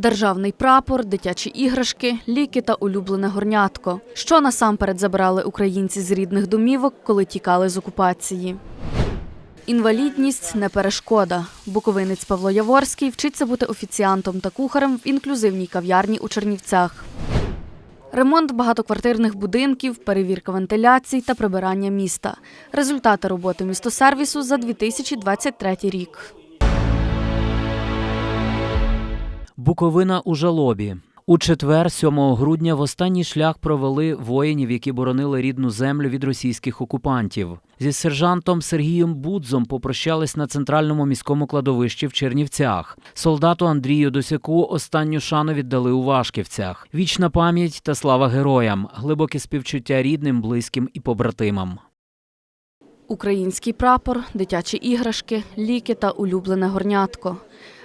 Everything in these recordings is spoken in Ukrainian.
Державний прапор, дитячі іграшки, ліки та улюблене горнятко. Що насамперед забирали українці з рідних домівок, коли тікали з окупації. Інвалідність не перешкода. Буковинець Павло Яворський вчиться бути офіціантом та кухарем в інклюзивній кав'ярні у Чернівцях. Ремонт багатоквартирних будинків, перевірка вентиляцій та прибирання міста. Результати роботи містосервісу за 2023 рік. Буковина у жалобі. У четвер, 7 грудня, в останній шлях провели воїнів, які боронили рідну землю від російських окупантів. Зі сержантом Сергієм Будзом попрощались на центральному міському кладовищі в Чернівцях. Солдату Андрію Досяку останню шану віддали у Вашківцях. Вічна пам'ять та слава героям, глибоке співчуття рідним, близьким і побратимам. Український прапор, дитячі іграшки, ліки та улюблене горнятко.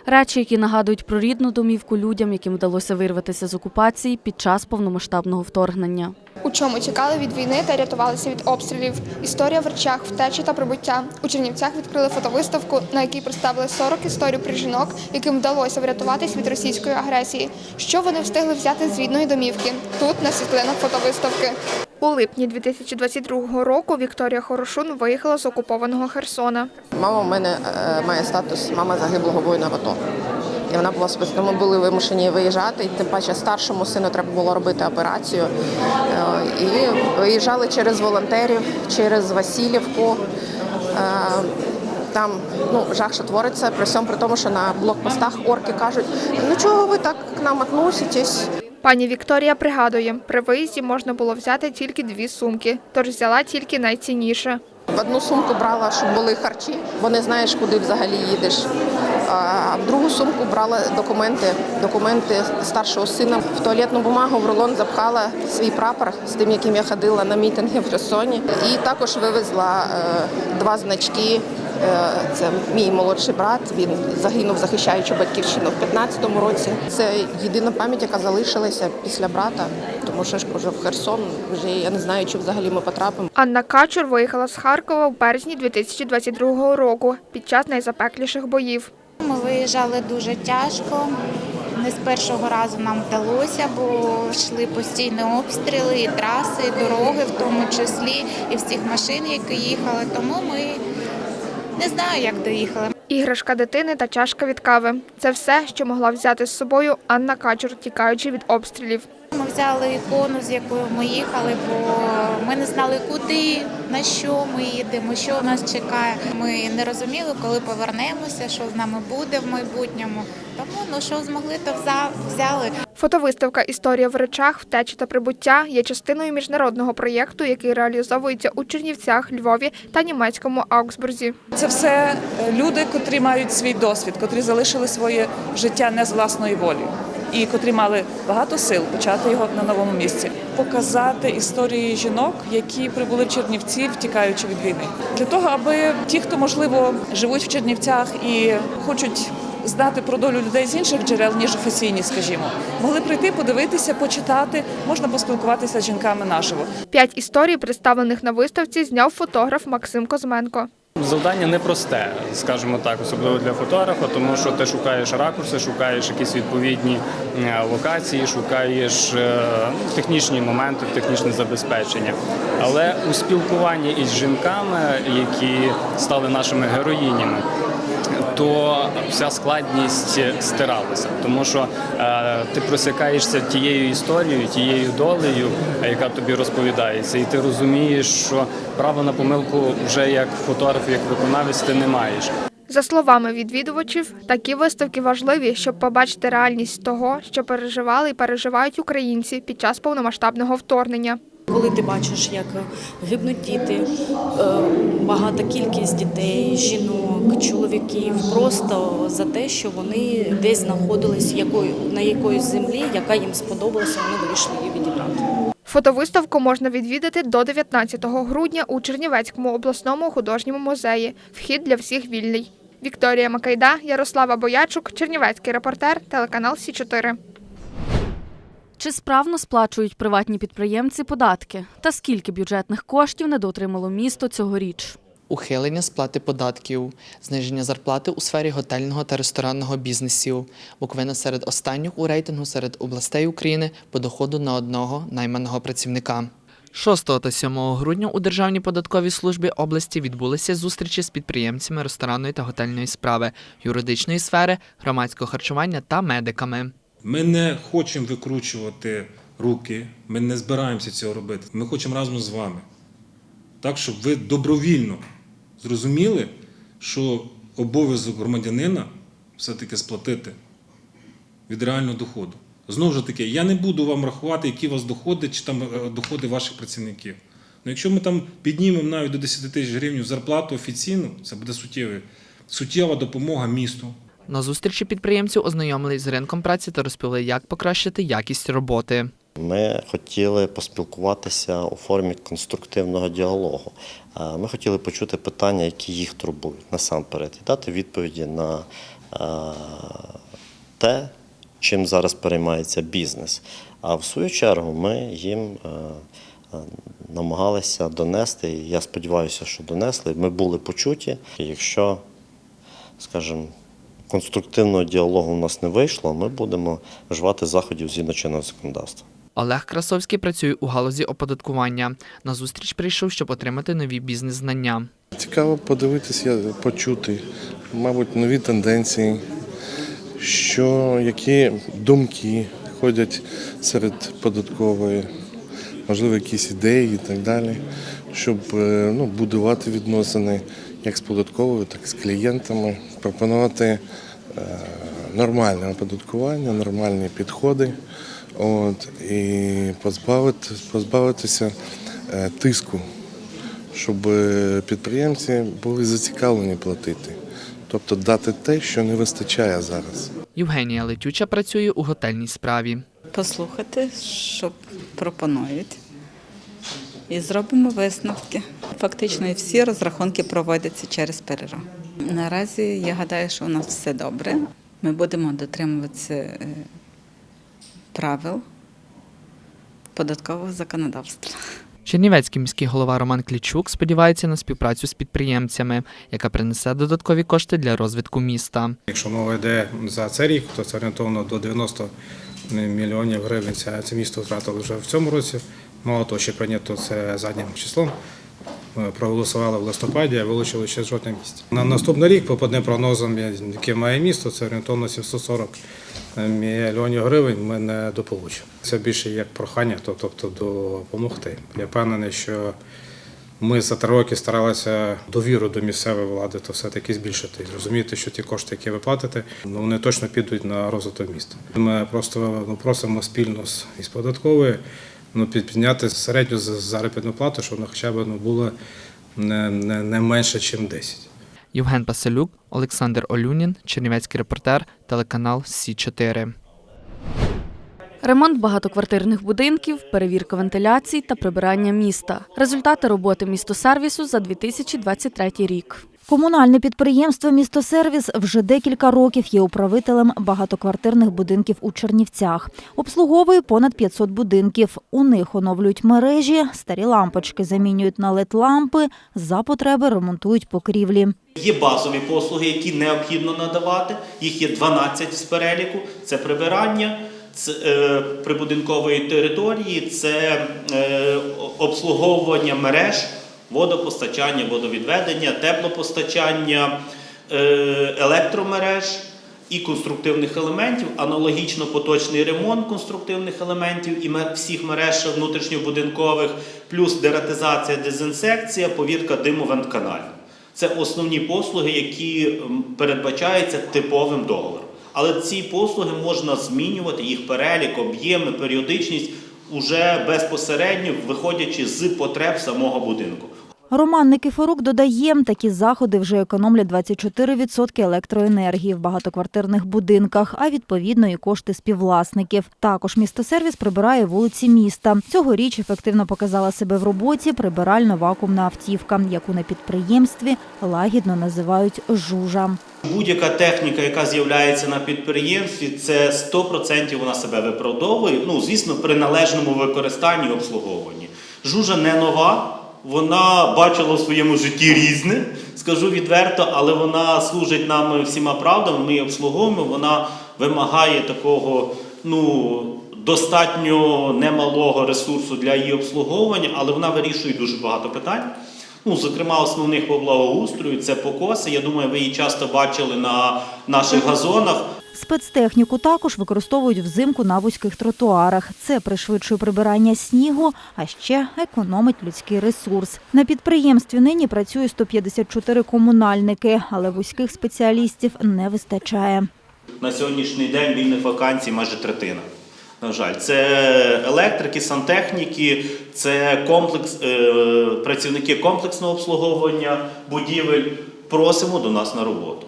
Речі, які нагадують про рідну домівку людям, яким вдалося вирватися з окупації під час повномасштабного вторгнення. У чому тікали від війни та рятувалися від обстрілів. Історія в речах, втечі та прибуття. У Чернівцях відкрили фотовиставку, на якій представили 40 історій про жінок, яким вдалося врятуватись від російської агресії. Що вони встигли взяти з рідної домівки. Тут на світлинах фотовиставки. У липні 2022 року Вікторія Хорошун виїхала з окупованого Херсона. Мама в мене е, має статус мама загиблого воїна в АТО. І вона була Ми були вимушені виїжджати, і тим паче старшому сину треба було робити операцію. Е, І виїжджали через волонтерів, через Васильівку. Е, Там ну, жах, що твориться, при всьому при тому, що на блокпостах орки кажуть, ну чого ви так к нам относитесь? Пані Вікторія пригадує, при виїзді можна було взяти тільки дві сумки, тож взяла тільки найцінніше. В одну сумку брала, щоб були харчі, бо не знаєш, куди взагалі їдеш. А в другу сумку брала документи, документи старшого сина. В туалетну бумагу в рулон запхала свій прапор з тим, яким я ходила на мітинги в Херсоні. І також вивезла е, два значки. Е, Це мій молодший брат. Він загинув, захищаючи батьківщину в 15-му році. Це єдина пам'ять, яка залишилася після брата, тому що ж в Херсон вже я не знаю, чи взагалі ми потрапимо. Анна Качур виїхала з Харкова в березні 2022 року під час найзапекліших боїв. Ми виїжджали дуже тяжко. Не з першого разу нам вдалося, бо йшли постійні обстріли, і траси, і дороги, в тому числі, і всіх машин, які їхали. Тому ми не знаю, як доїхали. Іграшка дитини та чашка від кави це все, що могла взяти з собою Анна Качур, тікаючи від обстрілів. Ми взяли ікону, з якою ми їхали, бо ми не знали, куди, на що ми їдемо, що нас чекає. Ми не розуміли, коли повернемося, що з нами буде в майбутньому. Тому ну що змогли, то взяли. Фотовиставка Історія в речах, втечі та прибуття є частиною міжнародного проєкту, який реалізовується у Чернівцях, Львові та німецькому Аугсбурзі. Це все е, люди, котрі мають свій досвід, котрі залишили своє життя не з власної волі. І котрі мали багато сил почати його на новому місці, показати історії жінок, які прибули в Чернівці, втікаючи від війни, для того, аби ті, хто можливо живуть в Чернівцях і хочуть знати про долю людей з інших джерел, ніж офіційні, скажімо, могли прийти, подивитися, почитати, можна поспілкуватися з жінками наживо. П'ять історій, представлених на виставці, зняв фотограф Максим Козменко. Завдання непросте, скажімо так, особливо для фотографа, тому що ти шукаєш ракурси, шукаєш якісь відповідні е, локації, шукаєш е, ну, технічні моменти, технічне забезпечення. Але у спілкуванні із жінками, які стали нашими героїнями, то вся складність стиралася, тому що е, ти просякаєшся тією історією, тією долею, е, яка тобі розповідається, і ти розумієш, що права на помилку вже як фотограф, як виконавець ти не маєш. За словами відвідувачів, такі виставки важливі, щоб побачити реальність того, що переживали і переживають українці під час повномасштабного вторгнення. Коли ти бачиш, як гибнуть діти, е, багата кількість дітей, жінок, чоловіків, просто за те, що вони десь знаходились якою на якоїсь землі, яка їм сподобалася, вони вирішили її відібрати. Фотовиставку можна відвідати до 19 грудня у Чернівецькому обласному художньому музеї. Вхід для всіх вільний. Вікторія Макайда, Ярослава Боячук, Чернівецький репортер, телеканал Сі 4 Чи справно сплачують приватні підприємці податки? Та скільки бюджетних коштів недоотримало місто цьогоріч? ухилення сплати податків, зниження зарплати у сфері готельного та ресторанного бізнесів. Буковина серед останніх у рейтингу серед областей України по доходу на одного найманого працівника. 6 та 7 грудня у Державній податковій службі області відбулися зустрічі з підприємцями ресторанної та готельної справи, юридичної сфери, громадського харчування та медиками. Ми не хочемо викручувати руки, ми не збираємося цього робити. Ми хочемо разом з вами. Так, щоб ви добровільно зрозуміли, що обов'язок громадянина все-таки сплатити від реального доходу. Знову ж таки, я не буду вам рахувати, які у вас доходи чи там е, доходи ваших працівників. Ну, якщо ми там піднімемо навіть до 10 тисяч гривень зарплату офіційну, це буде суттєва допомога місту. На зустрічі підприємців ознайомились з ринком праці та розповіли, як покращити якість роботи. Ми хотіли поспілкуватися у формі конструктивного діалогу. Ми хотіли почути питання, які їх турбують насамперед, і дати відповіді на те, чим зараз переймається бізнес. А в свою чергу ми їм намагалися донести, і я сподіваюся, що донесли. Ми були почуті. Якщо, скажімо, конструктивного діалогу у нас не вийшло, ми будемо вживати заходів згідно чинного законодавства. Олег Красовський працює у галузі оподаткування. На зустріч прийшов, щоб отримати нові бізнес-знання. Цікаво подивитися, почути, мабуть, нові тенденції, що які думки ходять серед податкової, можливо, якісь ідеї і так далі, щоб е, ну, будувати відносини як з податковою, так і з клієнтами, пропонувати е, нормальне оподаткування, нормальні підходи. От, і позбавити, позбавитися е, тиску щоб підприємці були зацікавлені платити, тобто дати те, що не вистачає зараз. Євгенія Летюча працює у готельній справі. послухати, що пропонують, і зробимо висновки. Фактично, всі розрахунки проводяться через перерву. Наразі я гадаю, що у нас все добре. Ми будемо дотримуватися е, правил податкового законодавства. Чернівецький міський голова Роман Клічук сподівається на співпрацю з підприємцями, яка принесе додаткові кошти для розвитку міста. Якщо мова йде за цей рік, то це орієнтовно до 90 мільйонів гривень. Це, це місто втратило вже в цьому році. Мало того, що прийнято це заднім числом. Ми проголосували в листопаді, а вилучили ще з жовтня місяця. На наступний рік, по одним прогнозам, яке має місто, це орієнтовно 740 мільйонів гривень. Ми не дополучимо. Це більше як прохання, тобто допомогти. Я впевнений, що ми за три роки старалися довіру до місцевої влади, то все-таки збільшити і зрозуміти, що ті кошти, які ви платите, ну вони точно підуть на розвиток міста. Ми просто ну, просимо спільно з із податковою ну, під- підняти середню заробітну плату, щоб вона хоча б ну, була не, не, не менше, ніж 10. Євген Паселюк, Олександр Олюнін, Чернівецький репортер, телеканал Сі 4 Ремонт багатоквартирних будинків, перевірка вентиляцій та прибирання міста. Результати роботи містосервісу за 2023 рік. Комунальне підприємство «Містосервіс» вже декілька років є управителем багатоквартирних будинків у Чернівцях. Обслуговує понад 500 будинків. У них оновлюють мережі, старі лампочки замінюють на LED-лампи, за потреби ремонтують покрівлі. Є базові послуги, які необхідно надавати. Їх є 12 з переліку. Це прибирання е, прибудинкової території, це е, обслуговування мереж, водопостачання, водовідведення, теплопостачання, е, електромереж і конструктивних елементів. Аналогічно поточний ремонт конструктивних елементів і всіх мереж внутрішньобудинкових, плюс дератизація, дезінсекція, повірка диму вентканалів. Це основні послуги, які передбачаються типовим договором. Але ці послуги можна змінювати, їх перелік, об'єми, періодичність уже безпосередньо виходячи з потреб самого будинку. Роман Никифорук додає, такі заходи вже економлять 24% електроенергії в багатоквартирних будинках, а відповідно і кошти співвласників. Також містосервіс прибирає вулиці міста. Цьогоріч ефективно показала себе в роботі прибирально-вакуумна автівка, яку на підприємстві лагідно називають жужа. Будь-яка техніка, яка з'являється на підприємстві, це 100% вона себе виправдовує. Ну, звісно, при належному використанні і обслуговуванні. Жужа не нова, Вона бачила в своєму житті різне, скажу відверто, але вона служить нам всіма правдами, ми обслуговуємо, вона вимагає такого, ну, достатньо немалого ресурсу для її обслуговування, але вона вирішує дуже багато питань. Ну, зокрема, основних по благоустрою це покоси. Я думаю, ви її часто бачили на наших газонах. Спецтехніку також використовують взимку на вузьких тротуарах. Це пришвидшує прибирання снігу, а ще економить людський ресурс. На підприємстві нині працює 154 комунальники, але вузьких спеціалістів не вистачає. На сьогоднішній день вільних вакансій майже третина. На жаль, це електрики, сантехніки, це комплекс, е, працівники комплексного обслуговування будівель. Просимо до нас на роботу.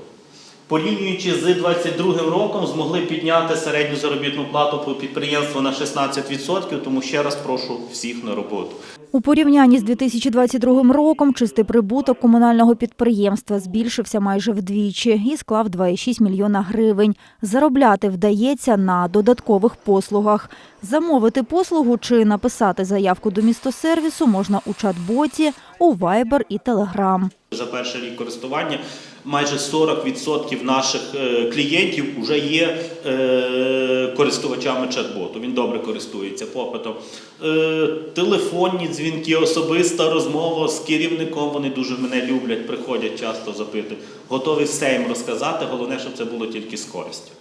Порівнюючи з 2022 роком, змогли підняти середню заробітну плату по підприємству на 16%, тому ще раз прошу всіх на роботу. У порівнянні з 2022 роком чистий прибуток комунального підприємства збільшився майже вдвічі і склав 2,6 мільйона гривень. Заробляти вдається на додаткових послугах. Замовити послугу чи написати заявку до містосервісу можна у чат-боті, у Viber і Telegram. За перший рік користування майже 40% наших е, клієнтів вже є е, користувачами чат-боту. Він добре користується попитом. Е, Телефонні дзвінки, особиста розмова з керівником. Вони дуже мене люблять, приходять часто запитують. Готові все їм розказати. Головне, щоб це було тільки з користю.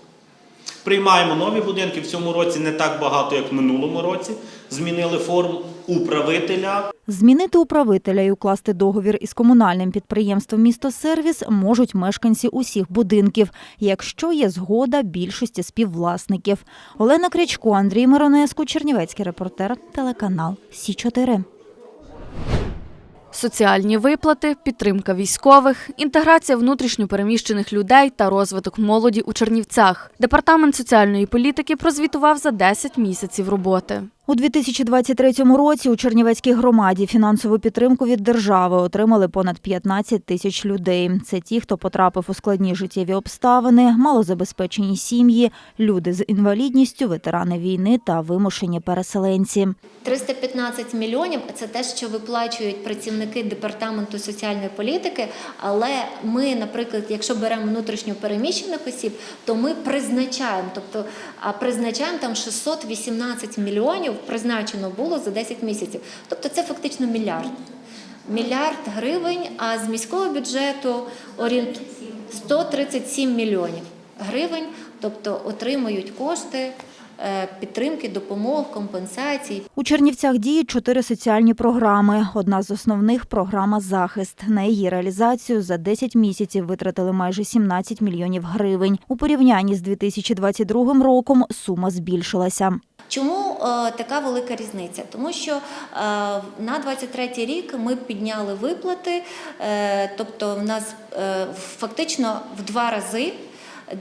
Приймаємо нові будинки. В цьому році не так багато, як в минулому році. Змінили форму управителя. Змінити управителя і укласти договір із комунальним підприємством «Містосервіс» можуть мешканці усіх будинків, якщо є згода більшості співвласників. Олена Крячко, Андрій Миронеску, Чернівецький репортер, телеканал Сі 4 Соціальні виплати, підтримка військових, інтеграція внутрішньопереміщених людей та розвиток молоді у Чернівцях. Департамент соціальної політики прозвітував за 10 місяців роботи. У 2023 році у Чернівецькій громаді фінансову підтримку від держави отримали понад 15 тисяч людей. Це ті, хто потрапив у складні життєві обставини, малозабезпечені сім'ї, люди з інвалідністю, ветерани війни та вимушені переселенці. 315 мільйонів це те, що виплачують працівники департаменту соціальної політики. Але ми, наприклад, якщо беремо внутрішньо переміщених осіб, то ми призначаємо, тобто призначаємо там 618 мільйонів, призначено було за 10 місяців. Тобто це фактично мільярд. Мільярд гривень, а з міського бюджету орієнт 137 мільйонів гривень, тобто отримують кошти підтримки, допомог, компенсацій. У Чернівцях діють чотири соціальні програми. Одна з основних програма Захист. На її реалізацію за 10 місяців витратили майже 17 мільйонів гривень. У порівнянні з 2022 роком сума збільшилася. Чому е, така велика різниця? Тому що е, на 23 рік ми підняли виплати, е, тобто в нас е, фактично в два рази.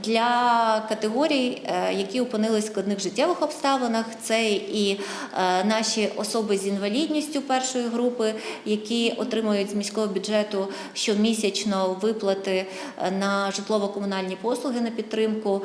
Для категорій, е, які опинились в складних життєвих обставинах, це і е, наші особи з інвалідністю першої групи, які отримують з міського бюджету щомісячно виплати е, на житлово-комунальні послуги на підтримку.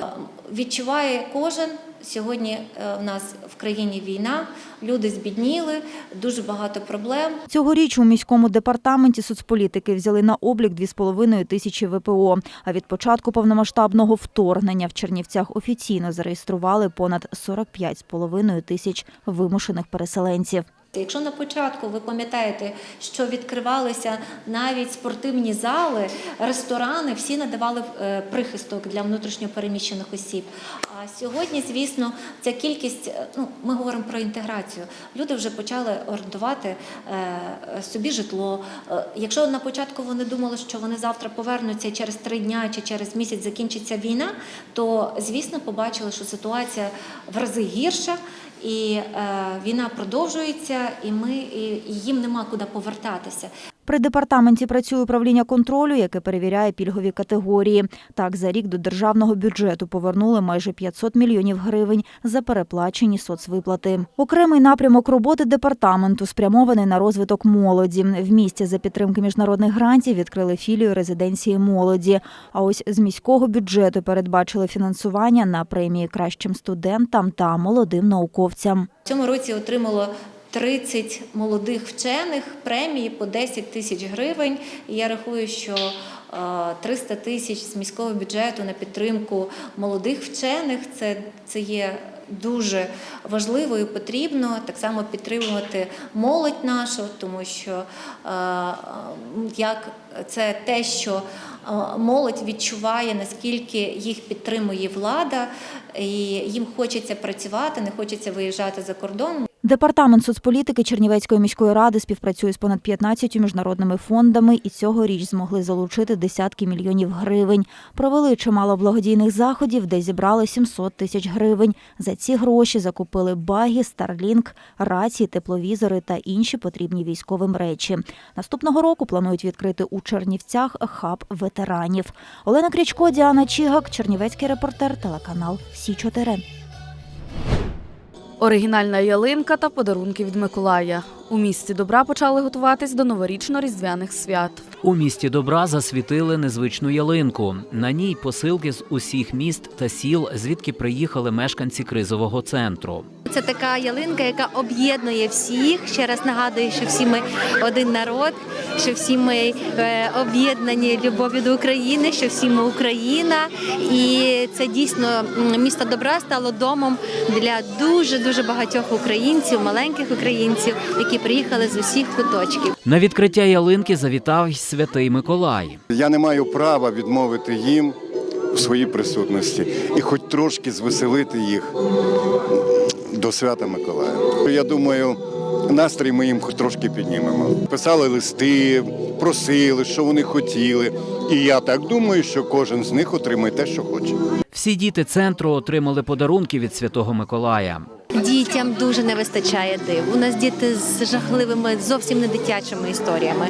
Відчуває кожен. Сьогодні в нас в країні війна, люди збідніли, дуже багато проблем. Цьогоріч у міському департаменті соцполітики взяли на облік 2,5 тисячі ВПО. А від початку повномасштабного вторгнення в Чернівцях офіційно зареєстрували понад 45,5 тисяч вимушених переселенців. Якщо на початку ви пам'ятаєте, що відкривалися навіть спортивні зали, ресторани, всі надавали е, прихисток для внутрішньопереміщених осіб. А сьогодні, звісно, ця кількість, е, ну ми говоримо про інтеграцію. Люди вже почали орендувати е, собі житло. Якщо на початку вони думали, що вони завтра повернуться через три дня чи через місяць закінчиться війна, то звісно побачили, що ситуація в рази гірша. І е, війна продовжується, і ми і, і їм нема куди повертатися. При департаменті працює управління контролю, яке перевіряє пільгові категорії. Так, за рік до державного бюджету повернули майже 500 мільйонів гривень за переплачені соцвиплати. Окремий напрямок роботи департаменту спрямований на розвиток молоді. В місті за підтримки міжнародних грантів відкрили філію резиденції молоді. А ось з міського бюджету передбачили фінансування на премії кращим студентам та молодим науковцям. В цьому році отримало 30 молодих вчених, премії по 10 тисяч гривень. І я рахую, що е, 300 тисяч з міського бюджету на підтримку молодих вчених це, це є дуже важливо і потрібно так само підтримувати молодь нашу, тому що е, е, як це те, що е, молодь відчуває, наскільки їх підтримує влада, і їм хочеться працювати, не хочеться виїжджати за кордон. Департамент соцполітики Чернівецької міської ради співпрацює з понад 15 міжнародними фондами і цьогоріч змогли залучити десятки мільйонів гривень. Провели чимало благодійних заходів, де зібрали 700 тисяч гривень. За ці гроші закупили баги, старлінк, рації, тепловізори та інші потрібні військовим речі. Наступного року планують відкрити у Чернівцях хаб ветеранів. Олена Крячко, Діана Чігак, Чернівецький репортер, телеканал Сі 4 Оригінальна ялинка та подарунки від Миколая. У місті добра почали готуватись до новорічно-різдвяних свят. У місті добра засвітили незвичну ялинку. На ній посилки з усіх міст та сіл, звідки приїхали мешканці кризового центру. Це така ялинка, яка об'єднує всіх. Ще раз нагадую, що всі ми один народ, що всі ми е, об'єднані любов'ю до України, що всі ми Україна. І це дійсно місто добра стало домом для дуже дуже багатьох українців, маленьких українців, які приїхали з усіх куточків. На відкриття ялинки завітав й святий Миколай. Я не маю права відмовити їм у своїй присутності і хоч трошки звеселити їх до свята Миколая. Я думаю, настрій ми їм хоч трошки піднімемо. Писали листи, просили, що вони хотіли. І я так думаю, що кожен з них отримає те, що хоче. Всі діти центру отримали подарунки від святого Миколая. Дітям дуже не вистачає див. У нас діти з жахливими, зовсім не дитячими історіями.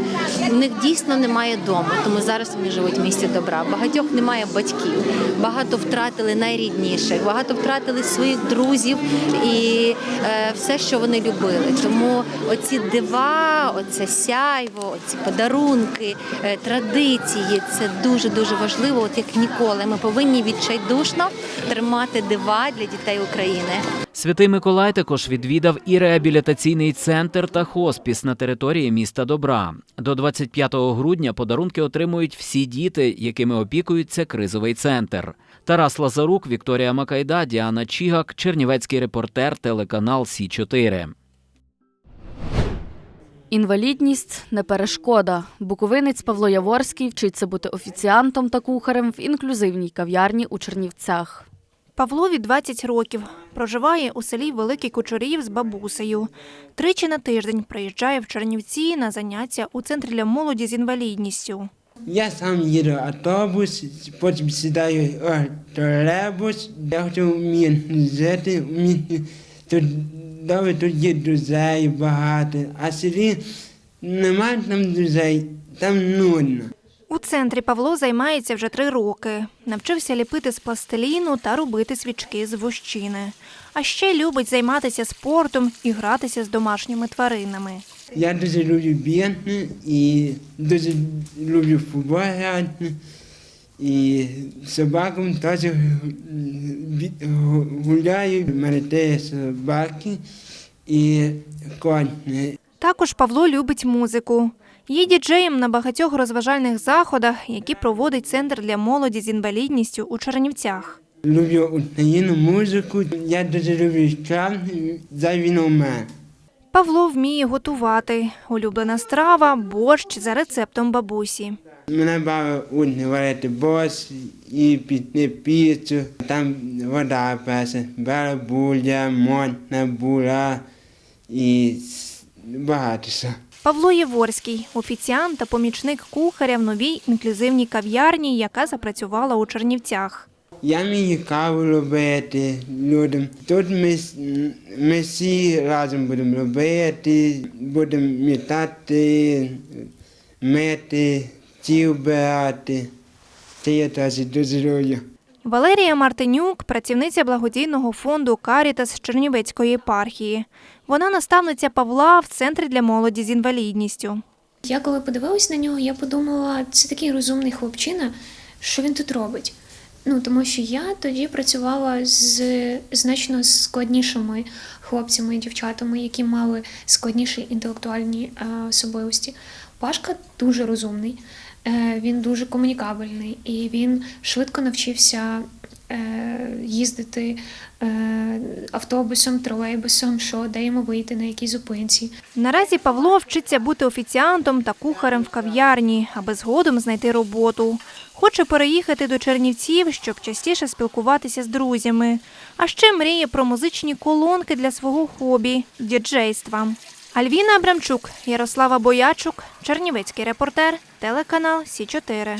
У них дійсно немає дому, тому зараз вони живуть в місті добра. Багатьох немає батьків, багато втратили найрідніших, багато втратили своїх друзів і е, все, що вони любили. Тому оці дива, оце сяйво, оці подарунки, е, традиції це дуже дуже важливо. От як ніколи, ми повинні відчайдушно тримати дива для дітей України. Святий Миколай також відвідав і реабілітаційний центр та хоспіс на території міста Добра. До 25 грудня подарунки отримують всі діти, якими опікується кризовий центр. Тарас Лазарук, Вікторія Макайда, Діана Чігак, Чернівецький репортер, телеканал Сі 4 Інвалідність не перешкода. Буковинець Павло Яворський вчиться бути офіціантом та кухарем в інклюзивній кав'ярні у Чернівцях. Павлові 20 років. Проживає у селі Великий Кучурів з бабусею. Тричі на тиждень приїжджає в Чернівці на заняття у центрі для молоді з інвалідністю. Я сам їду автобус, потім сідаю тролейбус. Я хочу вміти жити, вміти тут добре, тут є друзей багато, а селі немає там друзей, там нудно. У центрі Павло займається вже три роки. Навчився ліпити з пластиліну та робити свічки з вощини. А ще любить займатися спортом і гратися з домашніми тваринами. Я дуже люблю бігати і дуже люблю футбол грати. І з собаком теж гуляю. У мене теж собаки і коні. Також Павло любить музику. Є діджеєм на багатьох розважальних заходах, які проводить центр для молоді з інвалідністю у Чернівцях. Люблю Україну, музику. Я дуже люблю шкаф за віноме. Павло вміє готувати. Улюблена страва борщ за рецептом бабусі. Мене бaba удне варити борщ і піти піцу. Там вода песе, барабуля, модна була і багато що. Павло Єворський офіціант та помічник кухаря в новій інклюзивній кав'ярні, яка запрацювала у Чернівцях. Я вмію каву робити людям. Тут ми, ми всі разом будемо робити, будемо мітати, мити, ті вбирати. Це я теж дуже люблю. Валерія Мартинюк, працівниця благодійного фонду Карітас Чернівецької єпархії. Вона наставниця Павла в центрі для молоді з інвалідністю. Я коли подивилась на нього, я подумала, це такий розумний хлопчина, що він тут робить. Ну тому що я тоді працювала з значно складнішими хлопцями і дівчатами, які мали складніші інтелектуальні е, особливості. Пашка дуже розумний, він дуже комунікабельний і він швидко навчився е, їздити е, автобусом, тролейбусом, що де йому вийти, на якій зупинці. Наразі Павло вчиться бути офіціантом та кухарем в кав'ярні, аби згодом знайти роботу. Хоче переїхати до Чернівців, щоб частіше спілкуватися з друзями. А ще мріє про музичні колонки для свого хобі діджейства. Альвіна Абрамчук, Ярослава Боячук, Чернівецький репортер, телеканал Сі 4